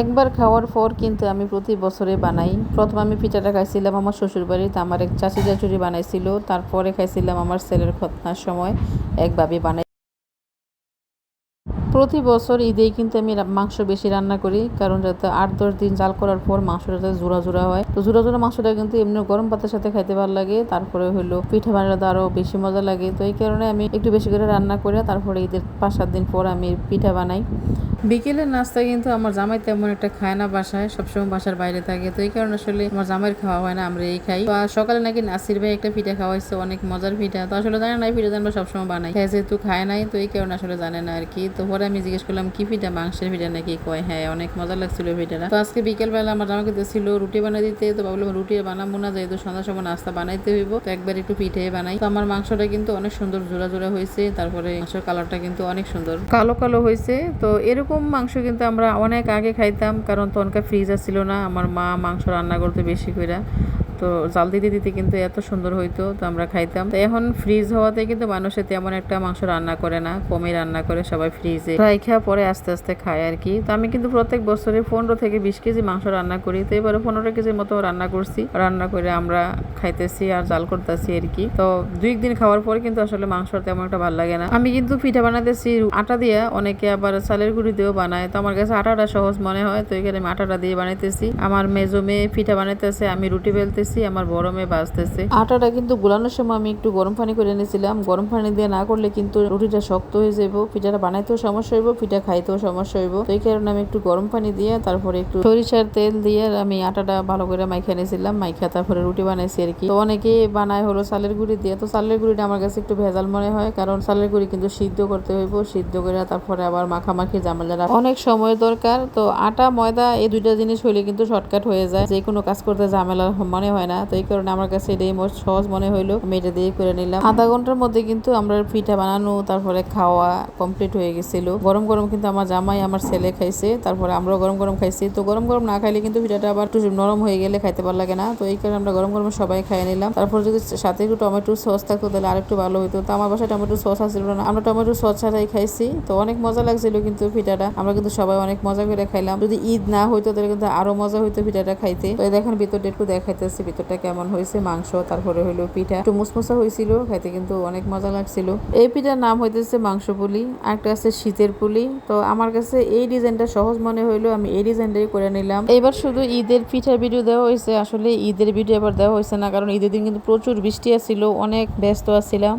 একবার খাওয়ার পর কিন্তু আমি প্রতি বছরে বানাই। প্রথম আমি পিঠাটা খাইছিলাম আমার শ্বশুর বাড়িতে আমার এক চাচি চাচুরি বানাইছিল, তারপরে খাইছিলাম আমার ছেলের খতনার সময়, এক ভাবি বানাই। প্রতি বছর ঈদেই কিন্তু আমি মাংস বেশি রান্না করি, কারণ যাতে আট দশ দিন জাল করার পর মাংসটা যাতে জোড়া জোড়া হয়। তো জোড়া জোড়া মাংসটা কিন্তু এমনি গরম ভাতের সাথে খাইতে ভালো লাগে, তারপরে হলো পিঠা বানাতে আরও বেশি মজা লাগে। তো এই কারণে আমি একটু বেশি করে রান্না করে, তারপরে ঈদের পাঁচ সাত দিন পর আমি পিঠা বানাই। বিকেলের নাস্তা কিন্তু আমার জামাই তেমন একটা খায় না বাসায়, সবসময় বাসার বাইরে থাকে। তো এই কারণে আসলে আমার জামাইয়ের খাওয়া হয় না, আমরা এই খাই। সকালে নাকি নাসির ভাই একটা পিঠা খাওয়াইছে, অনেক মজার পিঠা। তো আসলে জানে না পিঠা আমরা সবসময় বানাই। হ্যাঁ যেহেতু খায় নাই, তো এই কারণে আসলে জানে না আর কি। তো পরে আমি জিজ্ঞেস করলাম, কি পিঠা, মাংসের পিঠা নাকি? কয় হ্যাঁ অনেক মজা লাগছিল পিঠাটা। তো আজকে বিকেলবেলা আমার জামাকে দিয়েছিল রুটি বানাই দিতে। তো ভাবলাম, রুটি বানাবো না, যেহেতু সন্ধ্যার সময় নাস্তা বানাইতে হইব, তো একবার একটু পিঠে বানাই। তো আমার মাংসটা কিন্তু অনেক সুন্দর জোড়া জোড়া হয়েছে, তারপরে মাংসের কালারটা কিন্তু অনেক সুন্দর। কালো কালো হয়েছে। তো এরকম মাংস কিন্তু আমরা অনেক আগে খাইতাম, কারণ তখনকার ফ্রিজ ছিল না। আমার মা মাংস রান্না করতে বেশি করে তো জাল দিতে দিতে কিন্তু এত সুন্দর হইতো, তো আমরা খাইতাম। তো এখন ফ্রিজ হওয়াতে কিন্তু মানুষে তেমন একটা মাংস রান্না করে না, কমই রান্না করে সবাই ফ্রিজে ফ্রাই খাওয়া পরে আস্তে আস্তে খায় আর কি। তো আমি কিন্তু প্রত্যেক বছরে পনেরো থেকে বিশ কেজি মাংস রান্না করি। তো এবারে পনেরো কেজির মতো রান্না করছি। রান্না করে আমরা খাইতেছি আর জাল করতেছি আর কি। তো দুই দিন খাওয়ার পর কিন্তু আসলে মাংস তেমন একটা ভালো লাগে না। আমি কিন্তু পিঠা বানাতেছি, আটা দিয়ে। অনেকে আবার চালের গুঁড়ি দিয়েও বানায়। তো আমার কাছে আটাটা সহজ মনে হয়। তো এখানে আমি আটাটা দিয়ে বানাইতেছি। আমার মেজো মেয়ে পিঠা বানাইতেছে, আমি রুটি বেলতেছি। আমার বড় মেয়ে বাজতেছে। আটাটা কিন্তু গুলানোর সময় আমি একটু গরম পানি করে নিয়েছিলাম গরম পানি দিয়ে না করলে কিন্তু রুটিটা শক্ত হয়ে যাব পিঠাটা বানাইতেও সমস্যা হইব, পিঠা খাইতেও সমস্যা হইব। এই কারণে আমি একটু গরম পানি দিয়ে, তারপরে একটু সরিষার তেল দিয়ে আমি আটাটা ভালো করে মাইখা নিয়েছিলাম মাইখা তারপরে রুটি বানাইছি আর কি। তো অনেকে বানায় হলো চালের গুঁড়ি দিয়ে। তো চালের গুঁড়িটা আমার কাছে একটু ভেজাল মনে হয়, কারণ চালের গুঁড়ি কিন্তু সিদ্ধ করতে হইব, সিদ্ধ করে তারপরে আবার মাখামাখি ঝামেলা অনেক সময় দরকার, তো আটা, ময়দা এই দুইটা জিনিস হইলে কিন্তু শর্টকাট হয়ে যায় যে কোনো কাজ করতে ঝামেলা মনে হয় না। তো এই কারণে আমার কাছে এটাই মোট সহজ মনে হইল। আমি এটা দিয়ে করে নিলাম। আধা ঘণ্টার মধ্যে কিন্তু আমরা পিঠা বানানো, তারপরে খাওয়া কমপ্লিট হয়ে গেছিল। গরম গরম কিন্তু আমার জামাই আমার ছেলে খাইছে। তারপরে আমরাও গরম গরম খাইছি। তো গরম গরম না খাইলে কিন্তু পিঠাটা আবার একটু নরম হয়ে গেলে খাইতে ভালো লাগে না। তো এই কারণে আমরা গরম গরম সবাই খাইয়ে নিলাম। তারপর যদি সাথে একটু টমেটো সস থাকতো, তাহলে আরেকটু ভালো হতো তো আমার বাসায় টমেটো সস আসছিল না। আমরা টমেটো সস ছাড়াই খাইছি। তো অনেক মজা লাগছিল কিন্তু পিঠাটা। আমরা কিন্তু সবাই অনেক মজা করে খাইলাম। যদি ঈদ না হইতো, তাহলে কিন্তু আরও মজা হইতো পিঠাটা খাইতে। তো দেখেন ভিতরটা একটু দেখাইতেছি। ভিতরটা কেমন হয়েছে, মাংস, তারপরে হইল পিঠা। একটু মুসমুসা হয়েছিল খাইতে কিন্তু অনেক মজা লাগছিল। এই পিঠার নাম হইতেছে মাংস পুলি একটা আছে শীতের পুলি। তো আমার কাছে এই ডিজাইনটা সহজ মনে হইল, আমি এই ডিজাইনটাই করে নিলাম। এবার শুধু ঈদের পিঠার ভিডিও দেওয়া হয়েছে, আসলে ঈদের ভিডিও এবার দেওয়া হয়েছে না, কারণ ঈদের দিন কিন্তু প্রচুর বৃষ্টি আসছিল অনেক ব্যস্ত আছিলাম।